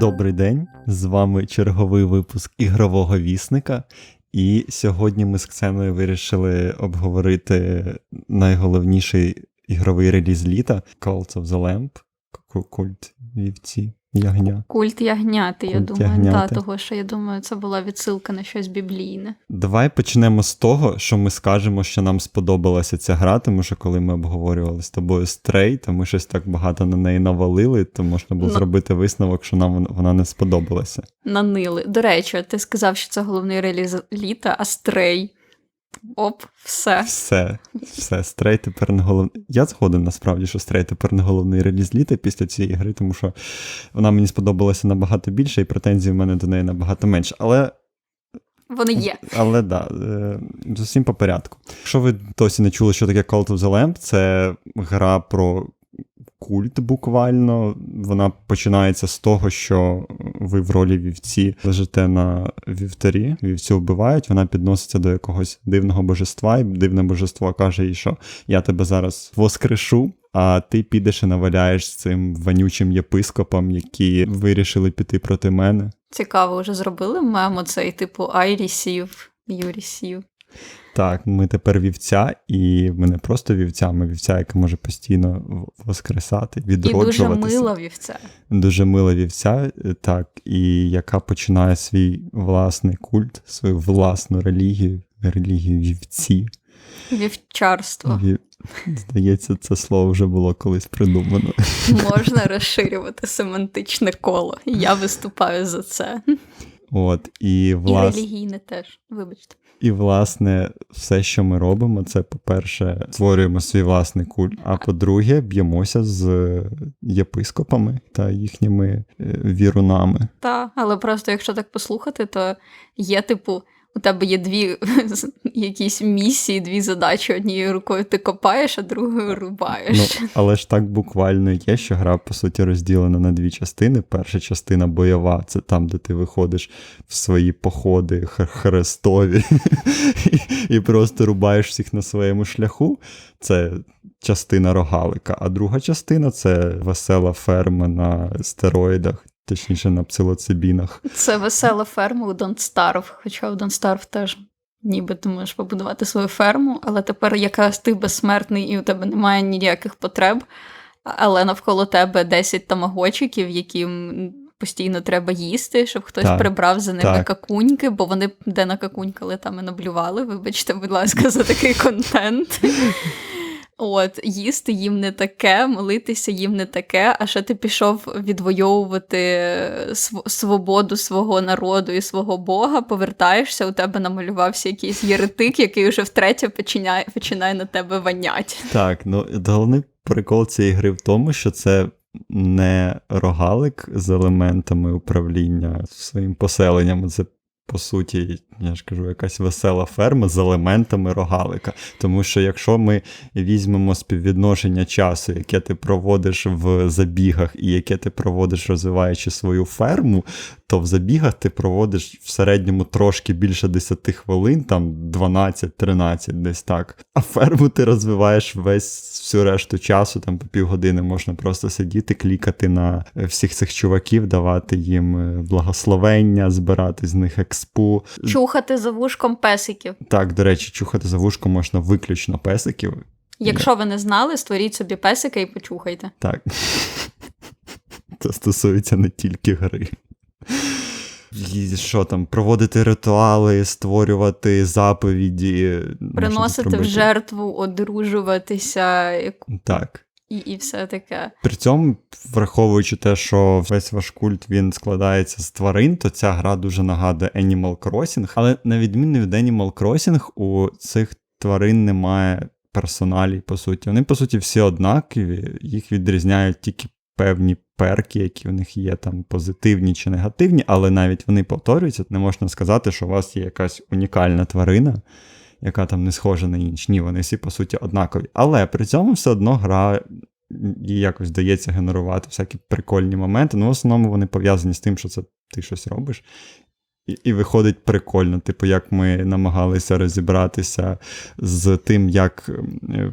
Добрий день, з вами черговий випуск ігрового вісника. І сьогодні ми з Ксеною вирішили обговорити найголовніший ігровий реліз літа Cult of the Lamp, культ вівці, ягня. Культ ягняти, я думаю, ягняти. та, того, що я думаю, це була відсилка на щось біблійне. Давай почнемо з того, що ми скажемо, що нам сподобалася ця гра, тому що коли ми обговорювали з тобою стрей, то ми щось так багато на неї навалили, то можна було Ну. зробити висновок, що нам вона не сподобалася. Нанили. До речі, ти сказав, що це головний реліз літа, а стрей. Оп, все. Все, все, стрей тепер не головний. Я згоден насправді, що стрей тепер не головний реліз літа після цієї гри, тому що вона мені сподобалася набагато більше, і претензій в мене до неї набагато менше. Але Вони є. Але да, зовсім по порядку. Якщо ви досі не чули, що таке Call of the Lamp, це гра про культ буквально. Вона починається з того, що ви в ролі вівці лежите на вівтарі, вівцю вбивають, вона підноситься до якогось дивного божества, і дивне божество каже їй, що я тебе зараз воскрешу. А ти підеш і наваляєш цим вонючим єпископам, які вирішили піти проти мене. Цікаво, вже зробили мемо цей, типу you receive. Так, ми тепер вівця, і ми не просто вівця, ми вівця, яка може постійно воскресати, І дуже відроджуватися. мила вівця. Дуже мила вівця, е, так, і яка починає свій власний культ, свою власну релігію, релігію вівці. Вівчарство. Вів- Здається, це слово вже було колись придумано. Можна розширювати семантичне коло. Я виступаю за це. От, і, І релігійне теж. Вибачте. І власне, все, що ми робимо, це, по-перше, створюємо свій власний культ, а по-друге, б'ємося з єпископами та їхніми е, вірунами. Так, але просто якщо так послухати, то є, типу, у тебе є дві якісь місії, дві задачі. Однією рукою ти копаєш, а другою рубаєш. Ну, але ж так буквально є, що гра, по суті, розділена на дві частини. Перша частина бойова це там, де ти виходиш в свої походи хрестові і, і просто рубаєш всіх на своєму шляху. Це частина рогалика. А друга частина це весела ферма на стероїдах, точніше на псилоцибінах. Це весела ферма у Don't Starve, хоча у Don't Starve теж. Ніби ти можеш побудувати свою ферму, але тепер якраз ти безсмертний і у тебе немає ніяких потреб, але навколо тебе 10 тамагочиків, яким постійно треба їсти, щоб хтось Так, прибрав за ними так. какуньки, бо вони де накакунькали, там і наблювали. Вибачте, будь ласка, за такий контент. От, їсти їм не таке, молитися їм не таке, а ще ти пішов відвоювати св- свободу свого народу і свого Бога, повертаєшся, у тебе намалювався якийсь єретик, який вже втретє починає, починає на тебе ванять. Так, ну головний прикол цієї гри в тому, що це не рогалик з елементами управління своїм поселенням. Це по суті, я ж кажу, якась весела ферма з елементами рогалика. Тому що якщо ми візьмемо співвідношення часу, яке ти проводиш в забігах, і яке ти проводиш, розвиваючи свою ферму, то в забігах ти проводиш в середньому трошки більше 10 хвилин, там 12-13, десь так. А ферму ти розвиваєш весь всю решту часу, там по півгодини можна просто сидіти, клікати на всіх цих чуваків, давати їм е, благословення, збирати з них експу. Чухати за вушком песиків. Так, до речі, чухати за вушко можна виключно песиків. Якщо ви не знали, створіть собі песика і почухайте. Так. Це стосується не тільки гри. І що там, проводити ритуали, створювати заповіді. Приносити в жертву, одружуватися Так. І, і все таке. При цьому, враховуючи те, що весь ваш культ він складається з тварин, то ця гра дуже нагадує Animal Crossing. Але на відміну від Animal Crossing, у цих тварин немає персоналій, по суті. Вони, по суті, всі однакові, їх відрізняють тільки певні перки, які в них є, там позитивні чи негативні, але навіть вони повторюються. Не можна сказати, що у вас є якась унікальна тварина. Яка там не схожа на інші. Ні, вони всі, по суті, однакові. Але при цьому все одно гра їй якось вдається генерувати всякі прикольні моменти. Ну, в основному вони пов'язані з тим, що це ти щось робиш. і, і виходить прикольно. Типу, як ми намагалися розібратися з тим, як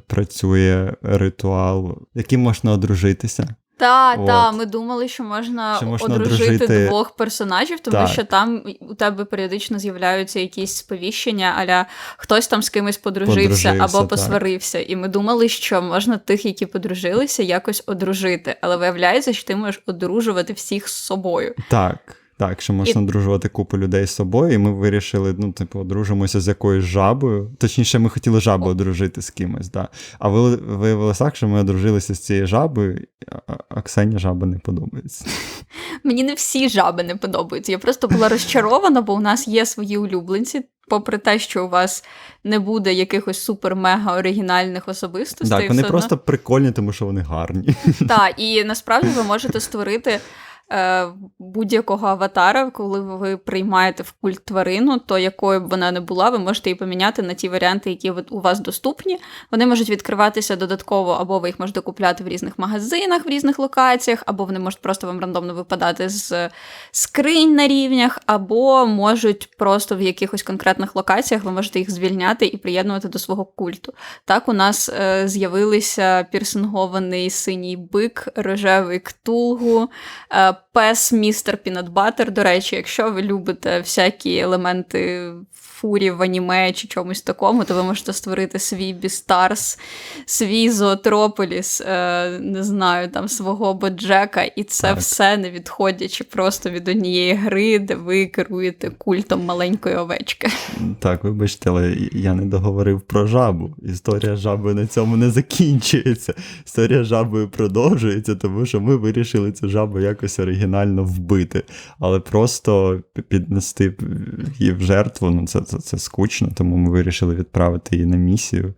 працює ритуал, яким можна одружитися. Та, От. та, ми думали, що можна, Що можна одружити, одружити- двох персонажів, тому Так. що там у тебе періодично з'являються якісь сповіщення, аля хтось там з кимось подружився, Подружився, або так. посварився. І ми думали, що можна тих, які подружилися, якось одружити. Але виявляється, що ти можеш одружувати всіх з собою. Так. Так, що можна одружувати купу людей з собою, і ми вирішили, ну, типу, одружимося з якоюсь жабою. Точніше, ми хотіли жабу одружити з кимось, да. А ви- виявилося так, що ми одружилися з цією жабою, а, Ксені жаба не подобається. Мені не всі жаби не подобаються. Я просто була розчарована, бо у нас є свої улюбленці. Попри те, що у вас не буде якихось супер-мега оригінальних особистостей, Так, вони все просто прикольні, тому що вони гарні. Так, і насправді ви можете створити будь-якого аватара, коли ви приймаєте в культ тварину, то якою б вона не була, ви можете її поміняти на ті варіанти, які у вас доступні. Вони можуть відкриватися додатково, або ви їх можете купляти в різних магазинах, в різних локаціях, або вони можуть просто вам рандомно випадати з скринь на рівнях, або можуть просто в якихось конкретних локаціях ви можете їх звільняти і приєднувати до свого культу. Так, у нас е, з'явилися пірсингований синій бик, рожевий ктулгу, е, пес містер Пінатбатер. До речі, якщо ви любите всякі елементи фурі в аніме чи чомусь такому, то ви можете створити свій Бістарс, свій Зоотрополіс, е, не знаю, там свого Боджека, і це Так. все не відходячи просто від однієї гри, де ви керуєте культом маленької овечки. Так, вибачте, але я не договорив про жабу. Історія жаби на цьому не закінчується. Історія жабою продовжується, тому що ми вирішили цю жабу якось оригінально вбити. Але просто піднести її в жертву, ну це, це, це скучно, тому ми вирішили відправити її на місію.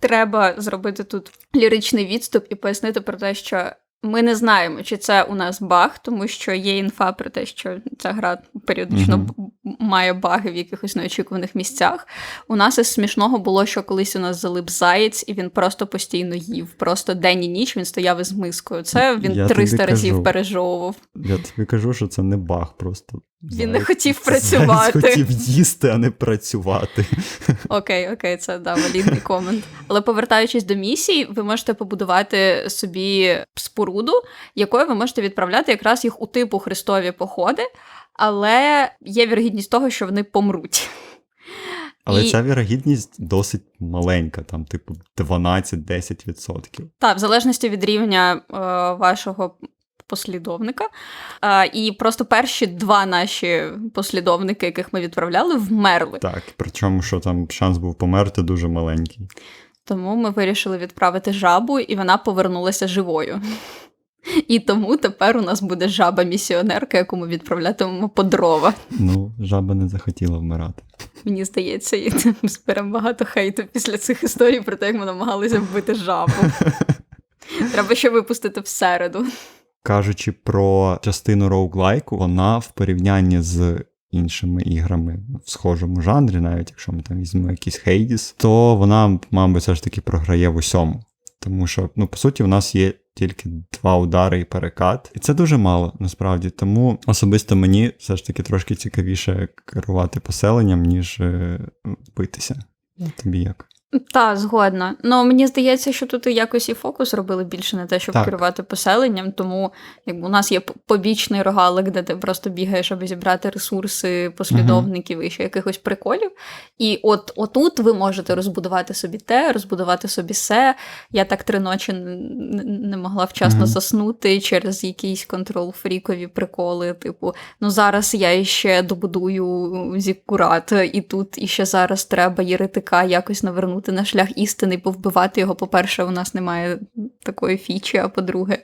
Треба зробити тут ліричний відступ і пояснити про те, що ми не знаємо, чи це у нас баг, тому що є інфа про те, що ця гра періодично mm-hmm. має баги в якихось неочікуваних місцях. У нас із смішного було, що колись у нас залип заєць, і він просто постійно їв. Просто день і ніч він стояв із мискою. Це він Я 300 разів кажу. пережовував. Я тобі кажу, що це не баг, просто. Він не хотів працювати. хотів їсти, а не працювати. Окей, окей, це да, валідний комент. Але повертаючись до місій, ви можете побудувати собі споруду, якою ви можете відправляти якраз їх у типу хрестові походи, але є вірогідність того, що вони помруть. Але І- ця вірогідність досить маленька, там, типу, 12-10%. Так, в залежності від рівня е, вашого послідовника. Е, і просто перші два наші послідовники, яких ми відправляли, вмерли. Так, причому, що там шанс був померти дуже маленький. Тому ми вирішили відправити жабу, і вона повернулася живою. І тому тепер у нас буде жаба-місіонерка, яку ми відправлятимемо по дрова. Ну, жаба не захотіла вмирати. Мені здається, і ми зберемо багато хейту після цих історій про те, як ми намагалися вбити жабу. Треба ще випустити всереду. Кажучи про частину роуглайку, вона в порівнянні з іншими іграми в схожому жанрі, навіть якщо ми там візьмемо якийсь Hades, то вона, мабуть, все ж таки програє в усьому. Тому що, ну, по суті, у нас є тільки два удари і перекат. І це дуже мало, насправді. Тому особисто мені все ж таки трошки цікавіше керувати поселенням, ніж е, битися. Тобі як? Та, згодна. Ну мені здається, що тут і якось і фокус робили більше на те, щоб Так. керувати поселенням. Тому якби у нас є побічний рогалик, де ти просто бігаєш, аби зібрати ресурси послідовників і ще якихось приколів. І от отут ви можете розбудувати собі те, розбудувати собі се. Я так три ночі не могла вчасно Мгм. заснути через якісь контрол-фрікові приколи. Типу, ну зараз я іще добудую зіккурат, і тут іще зараз треба єретика якось навернути на шлях істини, повбивати його. По-перше, у нас немає такої фічі, а по-друге,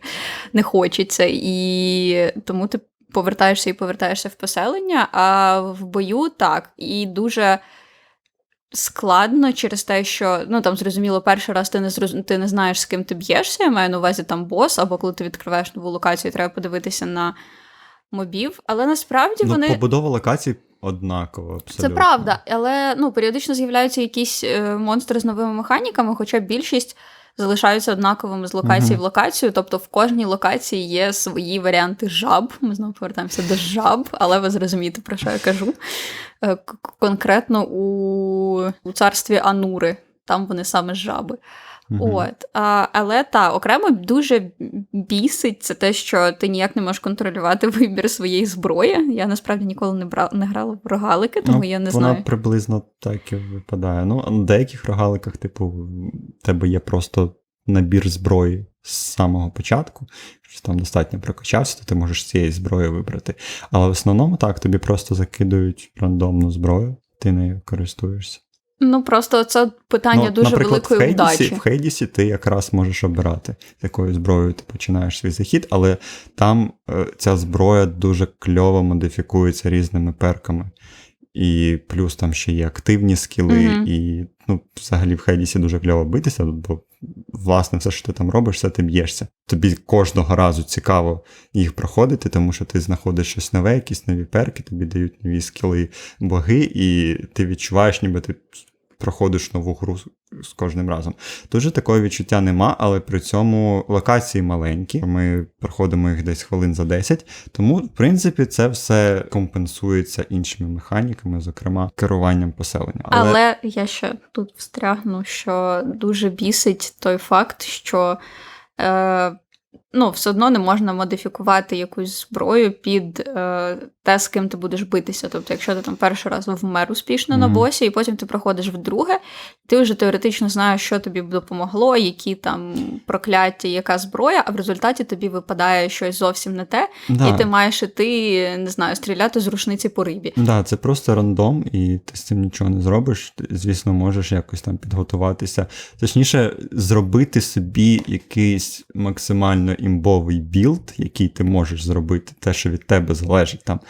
не хочеться. І тому ти повертаєшся і повертаєшся в поселення, а в бою так. І дуже. Складно через те, що ну там зрозуміло, перший раз ти не зроз... ти не знаєш, з ким ти б'єшся. Я маю на увазі там бос, або коли ти відкриваєш нову локацію, треба подивитися на мобів. Але насправді Ну, вони побудова локацій однакова. Абсолютно. це правда, але ну періодично з'являються якісь е, монстри з новими механіками, хоча більшість залишаються однаковими з локації Мгм. в локацію. Тобто в кожній локації є свої варіанти жаб. Ми знову повертаємося до жаб, але ви зрозумієте, про що я кажу. Е, Конкретно у, у царстві Анури, там вони саме жаби. Мгм. От, а, але та окремо дуже бісить це те, що ти ніяк не можеш контролювати вибір своєї зброї. Я насправді ніколи не бра... не грала в рогалики, тому Ну, я не вона знаю. приблизно так і випадає. Ну, на деяких рогаликах, типу, в тебе є просто набір зброї з самого початку. Що там достатньо прокачався, то ти можеш цієї зброї вибрати. Але в основному так, тобі просто закидують рандомну зброю, ти нею користуєшся. Ну просто це питання Ну, дуже наприклад, великої в Хейдісі, вдачі. в Хейдісі ти якраз можеш обирати, з якою зброєю ти починаєш свій захід, але там е, ця зброя дуже кльово модифікується різними перками. І плюс там ще є активні скіли, Мгм. і ну, взагалі в Хейдісі дуже кльово битися, бо власне все, що ти там робиш, все ти б'єшся. Тобі кожного разу цікаво їх проходити, тому що ти знаходиш щось нове, якісь нові перки, тобі дають нові скіли боги, і ти відчуваєш, ніби ти проходиш нову гру з- кожним разом. Дуже такого відчуття нема, але при цьому локації маленькі. Ми проходимо їх десь хвилин за 10. Тому, в принципі, це все компенсується іншими механіками, зокрема керуванням поселення. Але... я ще тут встрягну, що дуже бісить той факт, що е, ну, все одно не можна модифікувати якусь зброю під е, те, з ким ти будеш битися. Тобто, якщо ти там перший раз вмер успішно на босі, і потім ти проходиш вдруге, ти вже теоретично знаєш, що тобі допомогло, які там прокляття, яка зброя, а в результаті тобі випадає щось зовсім не те, да, і ти маєш іти, не знаю, стріляти з рушниці по рибі. да, це просто рандом, і ти з цим нічого не зробиш. Ти, звісно, можеш якось там підготуватися. Точніше, зробити собі якийсь максимально імбовий білд, який ти можеш зробити, те, що від тебе залежить, там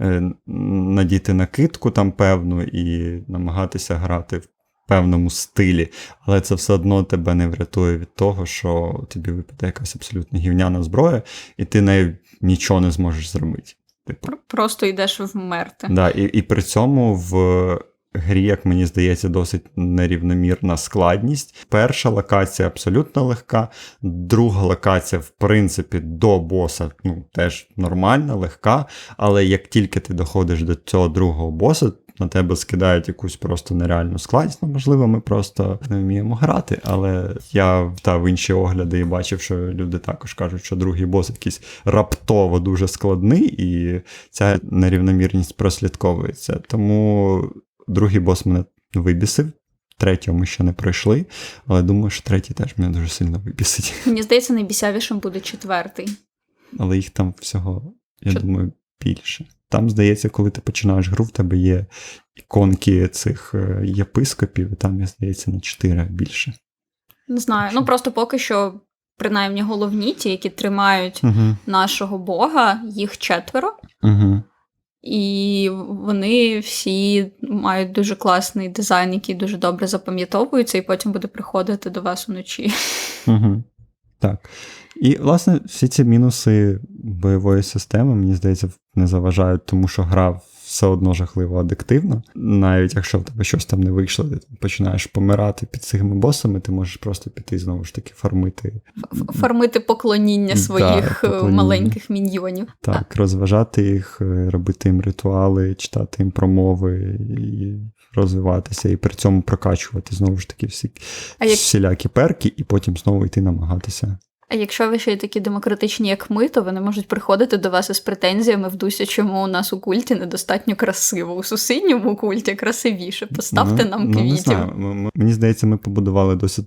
е, надіти накидку там певну і намагатися грати в певному стилі, але це все одно тебе не врятує від того, що тобі випаде якась абсолютно гівняна зброя, і ти нею нічого не зможеш зробити. Типу, Просто йдеш вмерти. Да, і, і при цьому в грі, як мені здається, досить нерівномірна складність. Перша локація абсолютно легка, друга локація, в принципі, до боса ну, теж нормальна, легка. Але як тільки ти доходиш до цього другого боса, на тебе скидають якусь просто нереальну складність. Ну, можливо, ми просто не вміємо грати, але я втав інші огляди і бачив, що люди також кажуть, що другий бос якийсь раптово дуже складний, і ця нерівномірність прослідковується. Тому другий бос мене вибісив. Третього ми ще не пройшли, але думаю, що третій теж мене дуже сильно вибісить. Мені здається, найбісявішим буде четвертий. Але їх там всього, я Чо- думаю, більше. Там, здається, коли ти починаєш гру, в тебе є іконки цих е, єпископів, і там, я здається, на 4 більше. Не знаю. Ну просто поки що, принаймні, головні, ті, які тримають Угу. нашого Бога, їх четверо. Угу. І вони всі мають дуже класний дизайн, який дуже добре запам'ятовується, і потім буде приходити до вас уночі. Угу. Так. І, власне, всі ці мінуси бойової системи, мені здається, не заважають, тому що гра все одно жахливо адиктивна. Навіть якщо в тебе щось там не вийшло, ти починаєш помирати під цими босами, ти можеш просто піти знову ж таки фармити Ф- Формити поклоніння своїх е, поклоніння. маленьких міньйонів. Так, розважати їх, е, робити їм ритуали, читати їм промови і розвиватися, і при цьому прокачувати знову ж таки всі А як- всілякі перки, і потім знову йти намагатися. А якщо ви ще й такі демократичні, як ми, то вони можуть приходити до вас із претензіями в дусі, чому у нас у культі недостатньо красиво. У сусідньому культі красивіше. Поставте Ну, нам ну, не знаю. М- м- Мені здається, ми побудували досить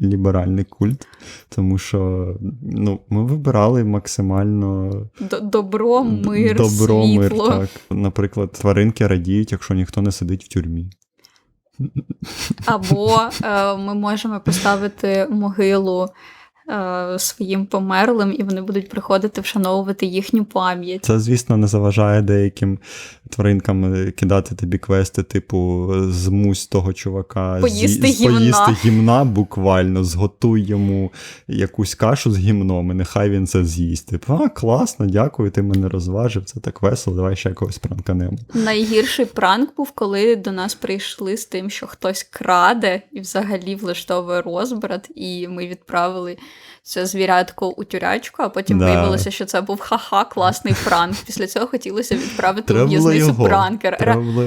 ліберальний культ, тому що ну, ми вибирали максимально Д- Добро, мир, добро, мир. світло. Так. Наприклад, тваринки радіють, якщо ніхто не сидить в тюрмі. Або е, ми можемо поставити могилу своїм померлим, і вони будуть приходити вшановувати їхню пам'ять. Це, звісно, не заважає деяким тваринкам е, кидати тобі квести, типу, змусь того чувака Поїсти з'ї- гімна. поїсти гімна буквально, зготуй йому якусь кашу з гімном, і нехай він це з'їсть. Типу, а, класно, дякую, ти мене розважив, це так весело, давай ще якогось пранканемо. Найгірший пранк був, коли до нас прийшли з тим, що хтось краде і взагалі влаштовує розбрат, і ми відправили це звірятко у тюрячку, а потім Да. виявилося, що це був ха-ха, класний пранк. Після цього хотілося відправити у в'язницю його. пранкера. Треба було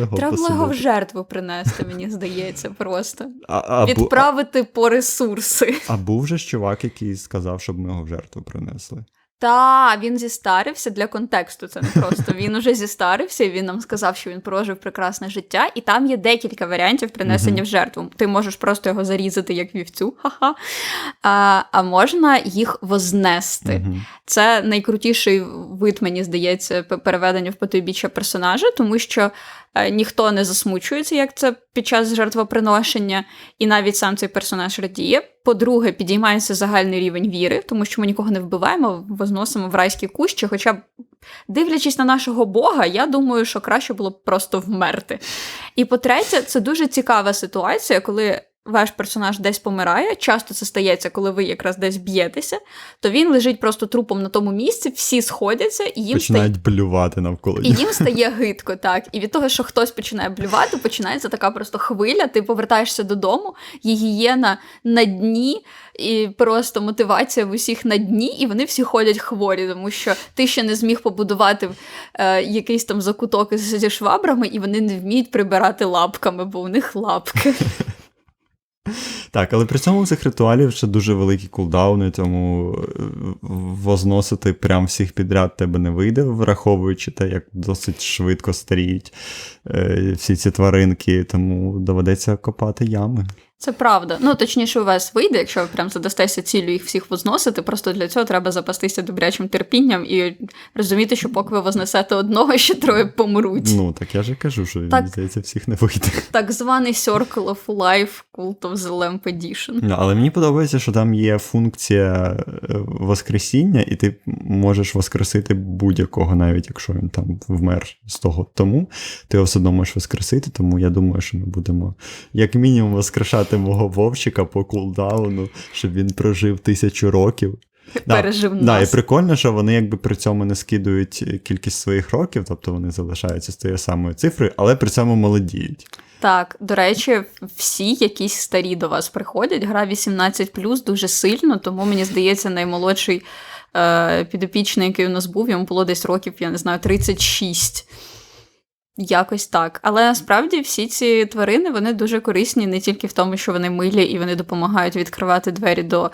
його в жертву принести, мені здається, просто. А, а, відправити Відправити по ресурси. а був же ж чувак, який сказав, щоб ми його в жертву принесли. Та він зістарився для контексту. Це не просто. Він уже зістарився, і він нам сказав, що він прожив прекрасне життя, і там є декілька варіантів принесення в жертву. Ти можеш просто його зарізати як вівцю, ха-ха. А, а можна їх вознести. Це найкрутіший вид, мені здається, переведення в потойбіччя персонажа, тому що ніхто не засмучується, як це під час жертвоприношення, і навіть сам цей персонаж радіє. По-друге, підіймається загальний рівень віри, тому що ми нікого не вбиваємо, возносимо в райські кущі. Хоча, дивлячись на нашого Бога, я думаю, що краще було б просто вмерти. І по-третє, це дуже цікава ситуація, коли. Ваш персонаж десь помирає, часто це стається, коли ви якраз десь б'єтеся, то він лежить просто трупом на тому місці, всі сходяться, і їм стає блювати навколо і їм стає гидко, так. І від того, що хтось починає блювати, починається така просто хвиля. Ти повертаєшся додому, гігієна на дні, і просто мотивація в усіх на дні, і вони всі ходять хворі, тому що ти ще не зміг побудувати е, якийсь там закуток із- зі швабрами, і вони не вміють прибирати лапками, бо у них лапки. Так, але при цьому у цих ритуалів ще дуже великі кулдауни, тому е, возносити прям всіх підряд тебе не вийде, враховуючи те, як досить швидко старіють е, всі ці тваринки, тому доведеться копати ями. Це правда. Ну, точніше, у вас вийде, якщо ви прям задастеся цілю їх всіх возносити. Просто для цього треба запастися добрячим терпінням і розуміти, що поки ви вознесете одного, ще троє помруть. Ну, так я ж і кажу, що Так. здається, всіх не вийде. Так званий Circle of Life Cult of the Lamp Edition. Ну, Але мені подобається, що там є функція е, воскресіння, і ти можеш воскресити будь-якого, навіть якщо він там вмер з того тому, ти його все одно можеш воскресити, тому я думаю, що ми будемо як мінімум воскрешати мого вовчика по кулдауну, щоб він прожив тисячу років. Да, Пережив Да, і прикольно, що вони якби при цьому не скидують кількість своїх років, тобто вони залишаються з тією самою цифрою, але при цьому молодіють. Так, до речі, всі якісь старі до вас приходять. Гра 18 дуже сильно, тому мені здається, наймолодший е, підопічний, який у нас був, йому було десь років, я не знаю, 36. Якось так. Але насправді всі ці тварини вони дуже корисні не тільки в тому, що вони милі і вони допомагають відкривати двері до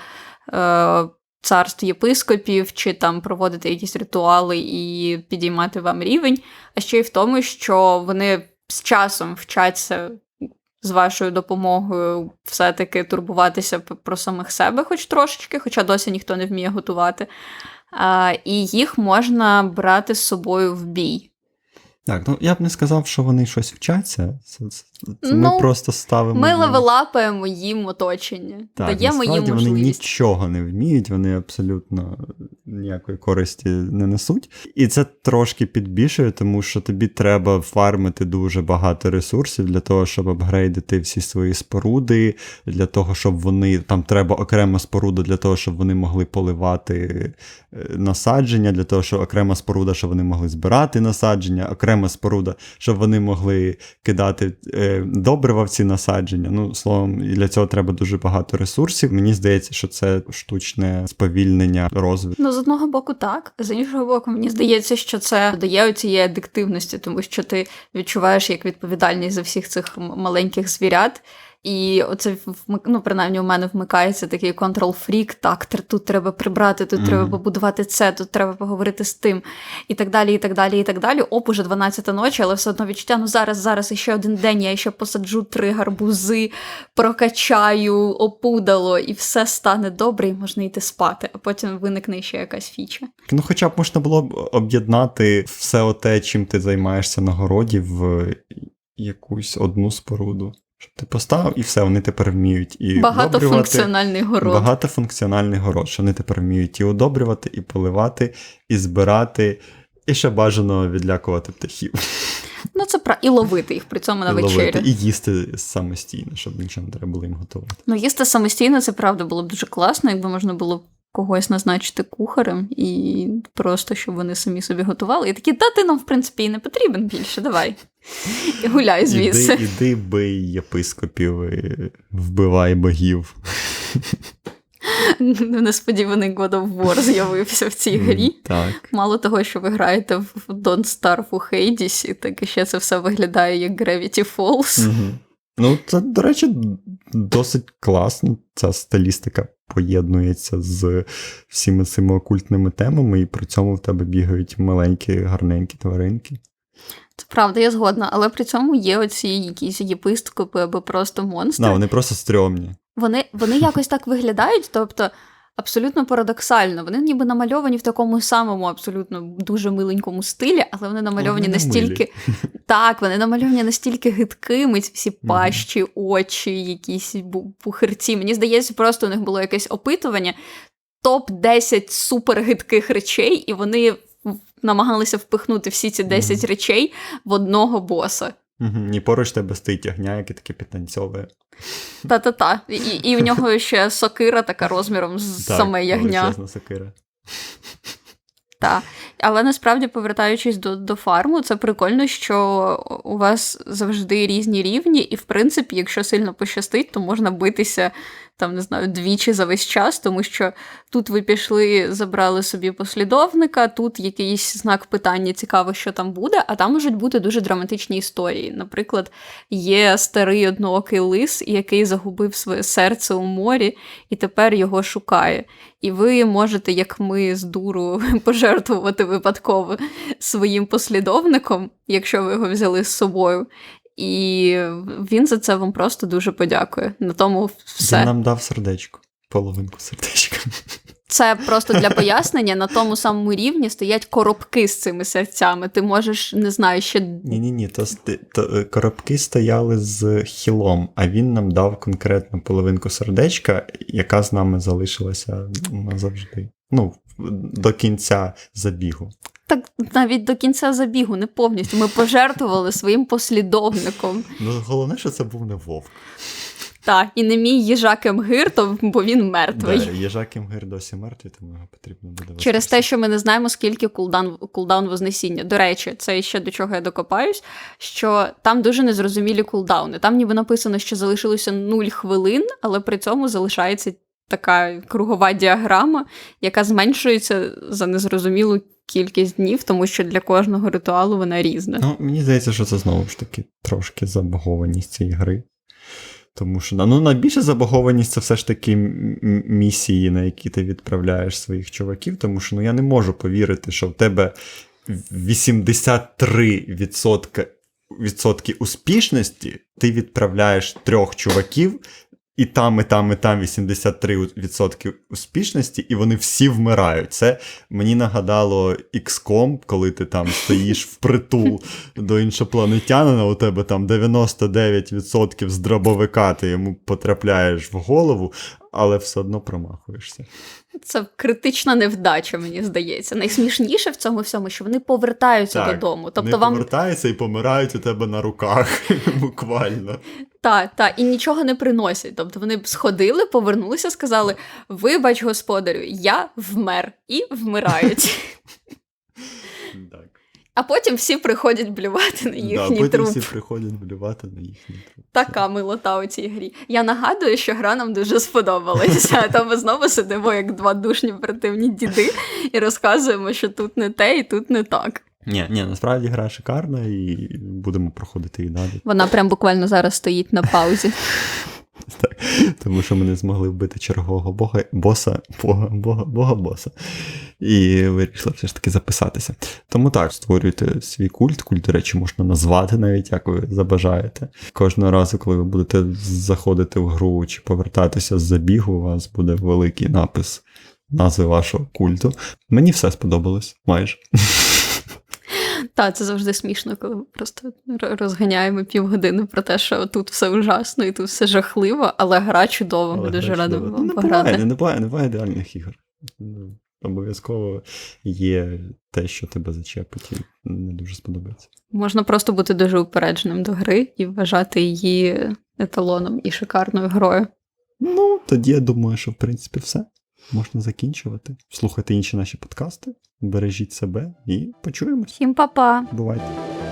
е, царств єпископів, чи там проводити якісь ритуали і підіймати вам рівень, а ще й в тому, що вони з часом вчаться з вашою допомогою все-таки турбуватися про самих себе, хоч трошечки, хоча досі ніхто не вміє готувати. А, і їх можна брати з собою в бій. Так, ну я б не сказав, що вони щось вчаться. Це, це, це ми Ну, просто ставимо. Ми левелапаємо їм оточення, Так, даємо їм насправді вони нічого не вміють, вони абсолютно ніякої користі не несуть. І це трошки підбільшує, тому що тобі треба фармити дуже багато ресурсів для того, щоб апгрейдити всі свої споруди, для того, щоб вони там треба окрема споруда для того, щоб вони могли поливати е, насадження, для того, щоб окрема споруда, щоб вони могли збирати насадження, окрема споруда, щоб вони могли кидати е, добрива в ці насадження. Ну, словом, для цього треба дуже багато ресурсів. Мені здається, що це штучне сповільнення розвитку. Ну, з одного боку, так. З іншого боку, мені здається, що це додає цієї адиктивності, тому що ти відчуваєш як відповідальність за всіх цих маленьких звірят. І оце ну, принаймні у мене вмикається такий контрол-фрік. Так, тут треба прибрати, тут Мгм. треба побудувати це, тут треба поговорити з тим, і так далі, і так далі, і так далі. Оп, уже 12 ночі, але все одно відчуття. Ну зараз, зараз іще один день, я ще посаджу три гарбузи, прокачаю, опудало, і все стане добре, і можна йти спати. А потім виникне ще якась фіча. Ну, хоча б можна було б об'єднати все те, чим ти займаєшся на городі, в якусь одну споруду. Щоб ти поставив, і все, вони тепер вміють і. Багатофункціональний город. Багатофункціональний город, що вони тепер вміють і удобрювати, і поливати, і збирати, і ще бажано відлякувати птахів. Ну, це про і ловити їх при цьому на і вечерю. ловити, і їсти самостійно, щоб нічого не треба було їм готувати. Ну, їсти самостійно, це правда було б дуже класно, якби можна було когось назначити кухарем і просто щоб вони самі собі готували. І такі, та ти нам, в принципі, і не потрібен більше, давай. І гуляй звідси. Іди, іди бий єпископів, і вбивай богів. Несподіваний God of War з'явився в цій грі. Так. Мало того, що ви граєте в Don't Starve у Хейдісі, так і ще це все виглядає як Gravity Falls. Угу. Ну, це, до речі, досить класно. Ця стилістика поєднується з всіми цими окультними темами, і при цьому в тебе бігають маленькі, гарненькі тваринки. Це правда, я згодна, але при цьому є оці якісь єпископи або просто монстри. Да, вони просто стрьомні. Вони, вони якось так виглядають, тобто абсолютно парадоксально. Вони ніби намальовані в такому самому, абсолютно дуже миленькому стилі, але вони намальовані Вони настільки. Так, вони намальовані настільки гидкими, ці всі пащі, очі, якісь пухирці. Мені здається, просто у них було якесь опитування. Топ-10 супергидких речей, і вони намагалися впихнути всі ці 10 речей в одного боса. Угу. І поруч тебе стоїть ягня, яке таке підтанцьовує. Та-та-та. І, і в нього ще сокира така розміром з Так, саме ягня. сокира. Та. Але насправді, повертаючись до, до фарму, це прикольно, що у вас завжди різні рівні, і в принципі, якщо сильно пощастить, то можна битися там, не знаю, двічі за весь час, тому що тут ви пішли, забрали собі послідовника, тут якийсь знак питання цікаво, що там буде, а там можуть бути дуже драматичні історії. Наприклад, є старий одноокий лис, який загубив своє серце у морі, і тепер його шукає. І ви можете, як ми з дуру, пожертвувати випадково своїм послідовником, якщо ви його взяли з собою. І він за це вам просто дуже подякує. На тому все. Він нам дав сердечко, половинку сердечка. Це просто для пояснення. На тому самому рівні стоять коробки з цими серцями. Ти можеш, не знаю, ще Ні-ні ні, то, то е, коробки стояли з хілом, а він нам дав конкретно половинку сердечка, яка з нами залишилася назавжди. Ну, до кінця забігу. Так навіть до кінця забігу, не повністю. Ми пожертвували своїм послідовником. Ну, головне, що це був не вовк. Так, і не мій їжак Емгир, то бо він мертвий. Да, Їжак Імгир досі мертвий, тому його потрібно буде Через те, що ми не знаємо, скільки кулдаун, кулдаун Вознесіння. До речі, це ще до чого я докопаюсь, що там дуже незрозумілі кулдауни. Там ніби написано, що залишилося 0 хвилин, але при цьому залишається така кругова діаграма, яка зменшується за незрозумілу кількість днів, тому що для кожного ритуалу вона різна. Ну, мені здається, що це знову ж таки трошки забагованість цієї гри. Тому що ну, найбільша забагованість це все ж таки місії, на які ти відправляєш своїх чуваків, тому що ну, я не можу повірити, що в тебе 83% відсотки успішності ти відправляєш трьох чуваків, і там, і там, і там 83% успішності, і вони всі вмирають. Це мені нагадало XCOM, коли ти там стоїш впритул до іншопланетянина, у тебе там 99% з дробовика, ти йому потрапляєш в голову, але все одно промахуєшся. Це критична невдача, мені здається. Найсмішніше в цьому всьому, що вони повертаються Так, додому. Тобто вони вам повертаються і помирають у тебе на руках, буквально. Так, та, і нічого не приносять. Тобто вони сходили, повернулися, сказали: Вибач, господарю, я вмер і вмирають. Так. А потім всі приходять блювати на Да, їхній потім труп. всі приходять блювати на їхній труп. Така милота у цій грі. Я нагадую, що гра нам дуже сподобалася. Та ми знову сидимо як два душні противні діди і розказуємо, що тут не те і тут не так. Ні, ні, насправді гра шикарна і будемо проходити і далі. Вона прям буквально зараз стоїть на паузі. Так, тому що ми не змогли вбити чергового бога, боса, бога, бога, бога боса. І вирішили все ж таки записатися. Тому так, створюйте свій культ. Культ, до речі, можна назвати навіть, як ви забажаєте. Кожного разу, коли ви будете заходити в гру чи повертатися з забігу, у вас буде великий напис назви вашого культу. Мені все сподобалось майже. Та, це завжди смішно, коли ми просто розганяємо півгодини про те, що тут все ужасно і тут все жахливо, але гра чудова, ми Але дуже чудова. вам не пограти. буває, не буває, не буває ідеальних ігор. Ну, Обов'язково є те, що тебе зачепить і не дуже сподобається. Можна просто бути дуже упередженим до гри і вважати її еталоном і шикарною грою. Ну, тоді я думаю, що в принципі все. Можна закінчувати. Слухайте інші наші подкасти, бережіть себе і почуємось. Всім па-па! Бувайте.